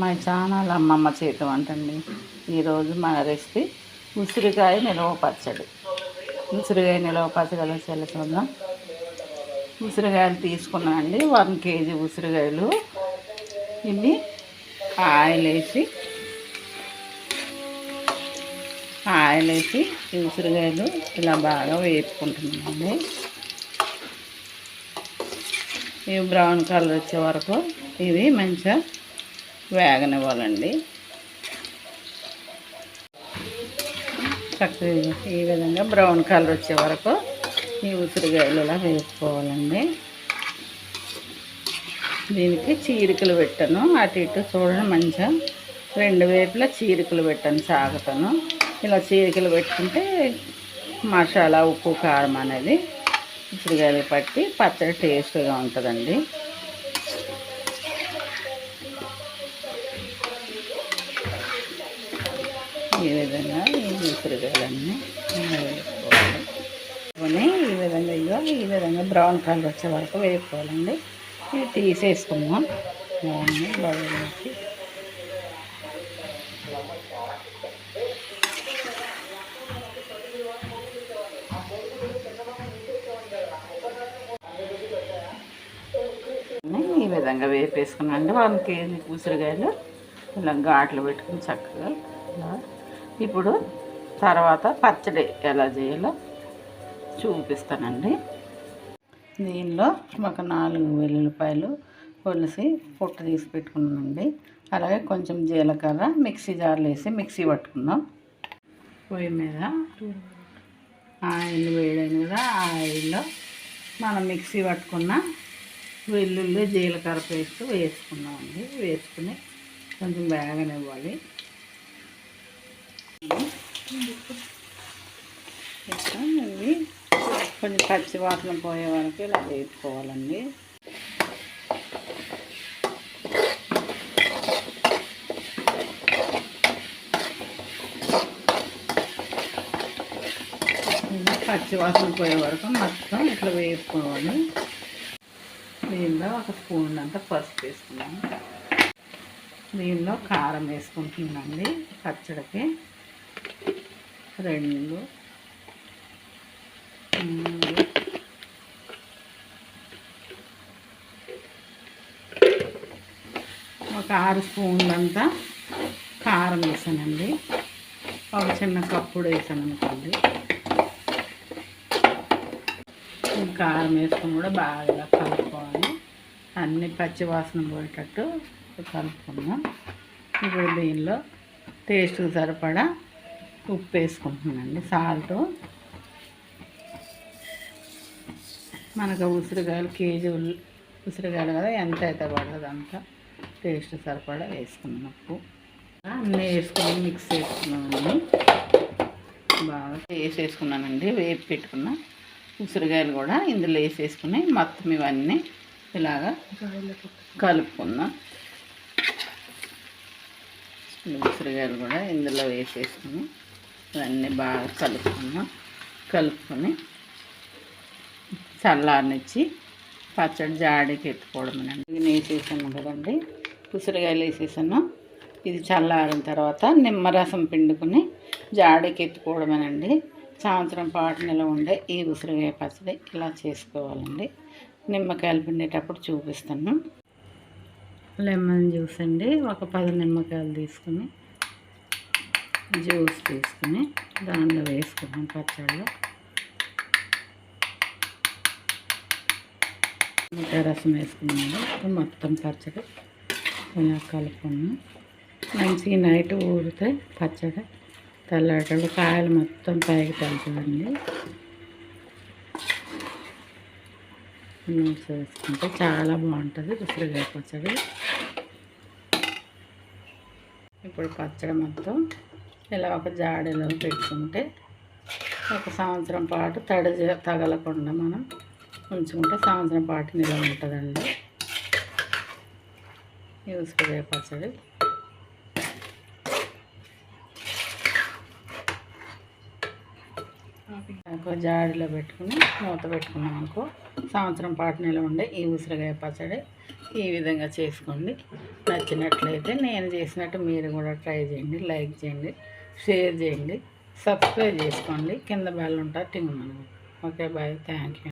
మా ఛానల్ అమ్మమ్మ చేతి వంట అండి. ఈరోజు మన రెసిపీ ఉసిరికాయ నిలవ పచ్చడి. ఉసిరికాయ నిలవ పచ్చడి ఎలా చేయాలో చూద్దాం. ఉసిరికాయలు తీసుకున్నానండి వన్ కేజీ ఉసిరికాయలు. ఇవి ఆయిల్ వేసి ఆయిల్ వేసి ఉసిరికాయలు ఇలా బాగా వేపుకుంటున్నామండి. ఇవి బ్రౌన్ కలర్ వచ్చే వరకు ఇవి మంచిగా వేగనివ్వాలండి. చక్కగా ఈ విధంగా బ్రౌన్ కలర్ వచ్చే వరకు ఈ ఉసిరికాయలు ఇలా వేసుకోవాలండి. దీనికి చీరికలు పెట్టాను. అటు ఇటు చూడండి మంచిగా రెండు వైపులా చీరికలు పెట్టాను సాగుతాను. ఇలా చీరికలు పెట్టుకుంటే మసాలా ఉప్పు కారం అనేది ఉసిరికాయలు పట్టి పచ్చడి టేస్ట్గా ఉంటుందండి. ఈ విధంగా ఈ ఉసిరికాయలన్నీ వేసుకోవాలి ఈ విధంగా ఇగో ఈ విధంగా బ్రౌన్ కలర్ వచ్చే వరకు వేసుకోవాలండి ఇవి తీసేసుకుందాం. బాగుంది. బాగా ఈ విధంగా వేపేసుకున్నాండి వన్ కేజీ ఉసిరికాయలు ఇలా ఘాట్లు పెట్టుకుని చక్కగా ఇలా ఇప్పుడు తర్వాత పచ్చడి ఎలా చేయాలో చూపిస్తానండి. దీనిలో ఒక నాలుగు వెల్లుల్లిపాయలు కొలిసి పొట్టు తీసి పెట్టుకున్నానండి. అలాగే కొంచెం జీలకర్ర మిక్సీ జార్లు వేసి మిక్సీ పట్టుకున్నాం పొయ్యి మీద ఆయిల్ వేయడం కదా ఆయిల్లో మనం మిక్సీ పట్టుకున్న వెల్లుల్లి జీలకర్ర పేస్ట్ వేసుకున్నామండి వేసుకుని కొంచెం వేగనివ్వాలి. ఇట్లా ఇవి కొంచెం పచ్చి వాసన పోయే వరకు ఇలా వేసుకోవాలండి పచ్చి వాసన పోయే వరకు మొత్తం ఇట్లా వేసుకోవాలి దీనిలో ఒక స్పూన్ అంతా పసుపు వేసుకున్నాము దీనిలో కారం వేసుకుంటుందండి పచ్చడికి రెండు మూడు. ఒక ఆరు స్పూన్లంతా కారం వేసానండి. ఒక చిన్న కప్పుడు వేసాను అనుకోండి కారం వేసుకొని కూడా బాగా కలుపుకోవాలి. అన్ని పచ్చి వాసన పోయేటట్టు కలుపుకుందాం. ఇప్పుడు దీనిలో టేస్ట్కి సరిపడా ఉప్పు వేసుకుంటున్నానండి సాల్ట్. మనకు ఉసిరికాయలు కేజీ ఉసిరికాయలు కదా ఎంత అయితే పడదు అంత టేస్ట్ సరిపడా వేసుకున్నాం ఉప్పు. అన్నీ వేసుకొని మిక్స్ చేసుకున్నామండి బాగా వేసేసుకున్నానండి వేపు పెట్టుకున్న ఉసిరికాయలు కూడా ఇందులో వేసేసుకుని మొత్తం ఇవన్నీ ఇలాగా కలుపుకుందాం. ఉసిరికాయలు కూడా ఇందులో వేసేసుకుని ఇవన్నీ బాగా కలుపుకున్నాం. కలుపుకొని చల్లారనిచ్చి పచ్చడి జాడికి ఎత్తుకోవడమేనండి ఇది వేసేసాను కదండి. ఉసిరికాయలు వేసేసాను. ఇది చల్లారిన తర్వాత నిమ్మరసం పిండుకొని జాడికి ఎత్తుకోవడమేనండి. సంవత్సరం పాటు నిల ఉండే ఈ ఉసిరికాయ పచ్చడి ఇలా చేసుకోవాలండి. నిమ్మకాయలు పిండేటప్పుడు చూపిస్తాను లెమన్ జ్యూస్ అండి. ఒక పది నిమ్మకాయలు తీసుకుని జ్యూస్ తీసుకుని దానిలో వేసుకున్నాం పచ్చడిలో నిమ్మకాయ రసం వేసుకున్నాము మొత్తం పచ్చడి ఇలా కలుపుకున్నాం. మంచిగా నైట్ ఊరితే పచ్చడి తెల్లటలు కాయలు మొత్తం పైకి తగ్గుతుందండి నూనె వేసుకుంటే చాలా బాగుంటుంది ఉసిరికాయ పచ్చడి. ఇప్పుడు పచ్చడి మొత్తం ఇలా ఒక జాడీలో పెట్టుకుంటే ఒక సంవత్సరం పాటు తడి తగలకుండా మనం ఉంచుకుంటే సంవత్సరం పాటు నిల ఉంటుందండి. యూస్ఫుల్ పచ్చడి. ఒక జాడీలో పెట్టుకుని మూత పెట్టుకున్నాం అనుకో సంవత్సరం పాటు నిల ఉండే ఈ ఉసిరికాయ పచ్చడి ఈ విధంగా చేసుకోండి. నచ్చినట్లయితే నేను చేసినట్టు మీరు కూడా ట్రై చేయండి లైక్ చేయండి. షేర్ చేయండి. సబ్స్క్రైబ్ చేసుకోండి. కింద బెల్ ఉంటా టింగ్ ఓకే బాయ్ థ్యాంక్ యూ